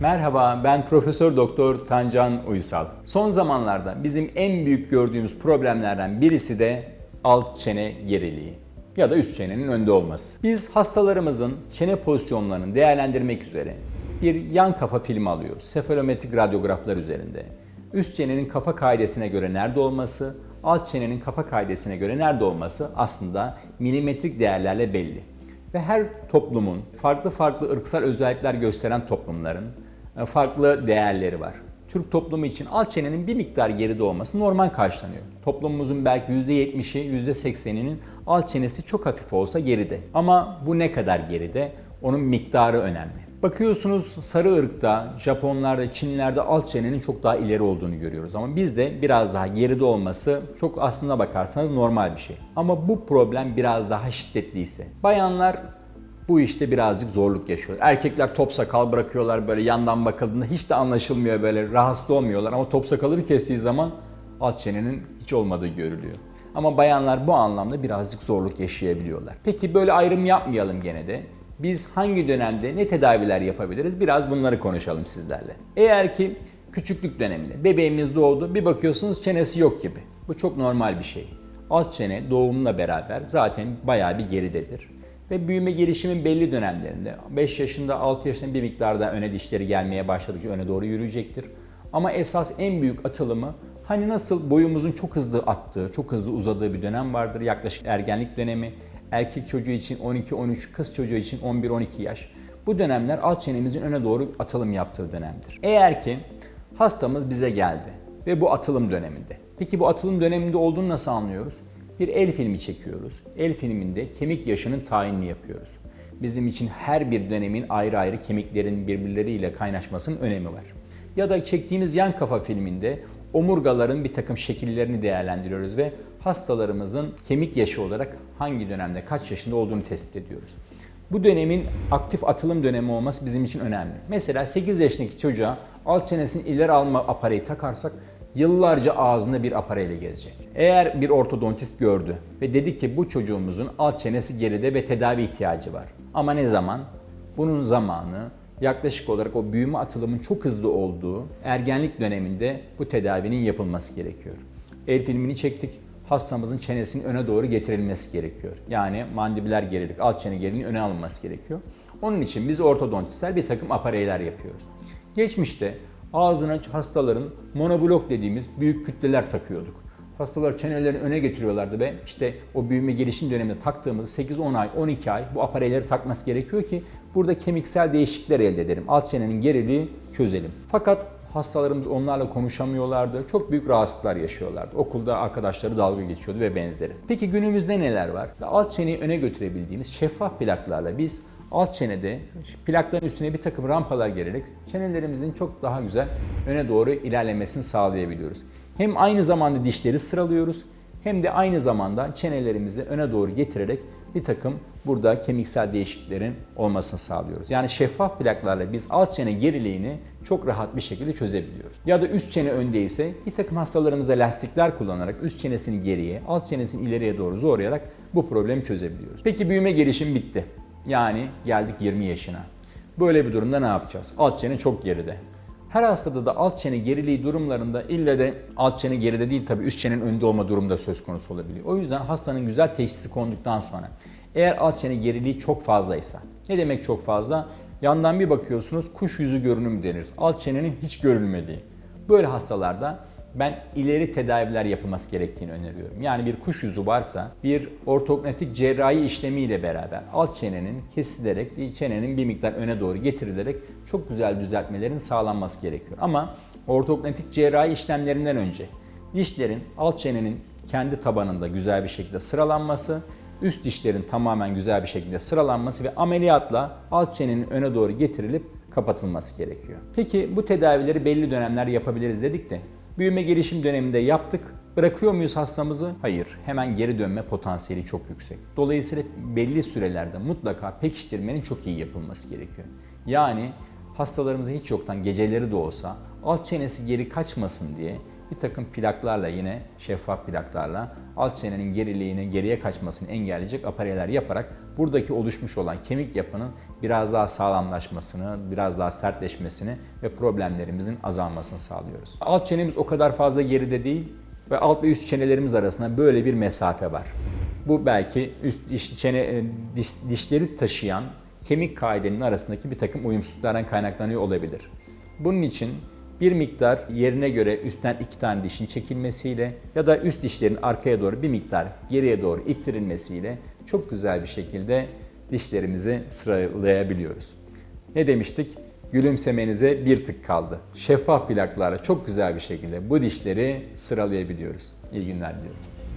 Merhaba, ben Profesör Doktor Tancan Uysal. Son zamanlarda bizim en büyük gördüğümüz problemlerden birisi de alt çene geriliği ya da üst çenenin önde olması. Biz hastalarımızın çene pozisyonlarını değerlendirmek üzere bir yan kafa filmi alıyoruz. Sefalometrik radyograflar üzerinde. Üst çenenin kafa kaidesine göre nerede olması, alt çenenin kafa kaidesine göre nerede olması aslında milimetrik değerlerle belli. Ve her toplumun farklı farklı ırksal özellikler gösteren toplumların farklı değerleri var. Türk toplumu için alt çenenin bir miktar geride olması normal karşılanıyor. Toplumumuzun belki %70'i, %80'inin alt çenesi çok hafif olsa geride. Ama bu ne kadar geride? Onun miktarı önemli. Bakıyorsunuz sarı ırkta, Japonlarda, Çinlilerde alt çenenin çok daha ileri olduğunu görüyoruz. Ama bizde biraz daha geride olması çok aslında bakarsanız normal bir şey. Ama bu problem biraz daha şiddetliyse. Bayanlar bu işte birazcık zorluk yaşıyor. Erkekler top sakal bırakıyorlar böyle yandan bakıldığında hiç de anlaşılmıyor böyle rahatsız olmuyorlar ama top sakalı kestiği zaman alt çenenin hiç olmadığı görülüyor. Ama bayanlar bu anlamda birazcık zorluk yaşayabiliyorlar. Peki böyle ayrım yapmayalım gene de. Biz hangi dönemde ne tedaviler yapabiliriz? Biraz bunları konuşalım sizlerle. Eğer ki küçüklük döneminde bebeğimiz doğdu bir bakıyorsunuz çenesi yok gibi. Bu çok normal bir şey. Alt çene doğumla beraber zaten bayağı bir geridedir ve büyüme gelişimin belli dönemlerinde 5 yaşında 6 yaşında bir miktarda öne dişleri gelmeye başladıkça öne doğru yürüyecektir. Ama esas en büyük atılımı hani nasıl boyumuzun çok hızlı attığı, çok hızlı uzadığı bir dönem vardır. Yaklaşık ergenlik dönemi, erkek çocuğu için 12-13, kız çocuğu için 11-12 yaş. Bu dönemler alt çenemizin öne doğru atılım yaptığı dönemdir. Eğer ki hastamız bize geldi ve bu atılım döneminde. Peki bu atılım döneminde olduğunu nasıl anlıyoruz? Bir el filmi çekiyoruz. El filminde kemik yaşının tayinini yapıyoruz. Bizim için her bir dönemin ayrı ayrı kemiklerin birbirleriyle kaynaşmasının önemi var. Ya da çektiğimiz yan kafa filminde omurgaların bir takım şekillerini değerlendiriyoruz ve hastalarımızın kemik yaşı olarak hangi dönemde kaç yaşında olduğunu tespit ediyoruz. Bu dönemin aktif atılım dönemi olması bizim için önemli. Mesela 8 yaşındaki çocuğa alt çenesini ileri alma apareyı takarsak yıllarca ağzında bir apareyle gezecek. Eğer bir ortodontist gördü ve dedi ki bu çocuğumuzun alt çenesi geride ve tedavi ihtiyacı var. Ama ne zaman? Bunun zamanı yaklaşık olarak o büyüme atılımın çok hızlı olduğu ergenlik döneminde bu tedavinin yapılması gerekiyor. El filmini çektik. Hastamızın çenesinin öne doğru getirilmesi gerekiyor. Yani mandibüler gerilik, alt çene geriliğinin öne alınması gerekiyor. Onun için biz ortodontistler bir takım apareyler yapıyoruz. Geçmişte ağzına hastaların monoblok dediğimiz büyük kütleler takıyorduk. Hastalar çenelerini öne getiriyorlardı ve işte o büyüme gelişim döneminde taktığımız 8-10 ay, 12 ay bu apareyleri takması gerekiyor ki burada kemiksel değişiklikler elde edelim. Alt çenenin geriliği çözelim. Fakat hastalarımız onlarla konuşamıyorlardı. Çok büyük rahatsızlıklar yaşıyorlardı. Okulda arkadaşları dalga geçiyordu ve benzeri. Peki günümüzde neler var? Alt çeneyi öne götürebildiğimiz şeffaf plaklarla biz alt çenede plakların üstüne bir takım rampalar gererek çenelerimizin çok daha güzel öne doğru ilerlemesini sağlayabiliyoruz. Hem aynı zamanda dişleri sıralıyoruz hem de aynı zamanda çenelerimizi öne doğru getirerek bir takım burada kemiksel değişikliklerin olmasını sağlıyoruz. Yani şeffaf plaklarla biz alt çene geriliğini çok rahat bir şekilde çözebiliyoruz. Ya da üst çene öndeyse bir takım hastalarımızda lastikler kullanarak üst çenesini geriye, alt çenesini ileriye doğru zorlayarak bu problemi çözebiliyoruz. Peki büyüme gelişim bitti. Yani geldik 20 yaşına. Böyle bir durumda ne yapacağız? Alt çene çok geride. Her hastada da alt çene geriliği durumlarında ille de alt çene geride değil tabii üst çenenin önde olma durumu da söz konusu olabiliyor. O yüzden hastanın güzel teşhisi konduktan sonra eğer alt çene geriliği çok fazlaysa ne demek çok fazla? Yandan bir bakıyorsunuz kuş yüzü görünümü deniriz. Alt çenenin hiç görülmediği. Böyle hastalarda ben ileri tedaviler yapılması gerektiğini öneriyorum. Yani bir kuş yüzü varsa bir ortognatik cerrahi işlemiyle beraber alt çenenin kesilerek çenenin bir miktar öne doğru getirilerek çok güzel düzeltmelerin sağlanması gerekiyor. Ama ortognatik cerrahi işlemlerinden önce dişlerin alt çenenin kendi tabanında güzel bir şekilde sıralanması, üst dişlerin tamamen güzel bir şekilde sıralanması ve ameliyatla alt çenenin öne doğru getirilip kapatılması gerekiyor. Peki bu tedavileri belli dönemler yapabiliriz dedik de Büyüme gelişim döneminde yaptık. Bırakıyor muyuz hastamızı? Hayır. Hemen geri dönme potansiyeli çok yüksek. Dolayısıyla belli sürelerde mutlaka pekiştirmenin çok iyi yapılması gerekiyor. Yani hastalarımıza hiç yoktan geceleri de olsa alt çenesi geri kaçmasın diye bir takım plaklarla yine şeffaf plaklarla alt çenenin geriliğini geriye kaçmasını engelleyecek apareler yaparak buradaki oluşmuş olan kemik yapının biraz daha sağlamlaşmasını, biraz daha sertleşmesini ve problemlerimizin azalmasını sağlıyoruz. Alt çenemiz o kadar fazla geride değil ve alt ve üst çenelerimiz arasında böyle bir mesafe var. Bu belki üst diş, çene, e, diş, dişleri taşıyan kemik kaidenin arasındaki bir takım uyumsuzluklardan kaynaklanıyor olabilir. Bunun için bir miktar yerine göre üstten iki tane dişin çekilmesiyle ya da üst dişlerin arkaya doğru bir miktar geriye doğru ittirilmesiyle çok güzel bir şekilde dişlerimizi sıralayabiliyoruz. Ne demiştik? Gülümsemenize bir tık kaldı. Şeffaf plaklarla çok güzel bir şekilde bu dişleri sıralayabiliyoruz. İyi günler diliyorum.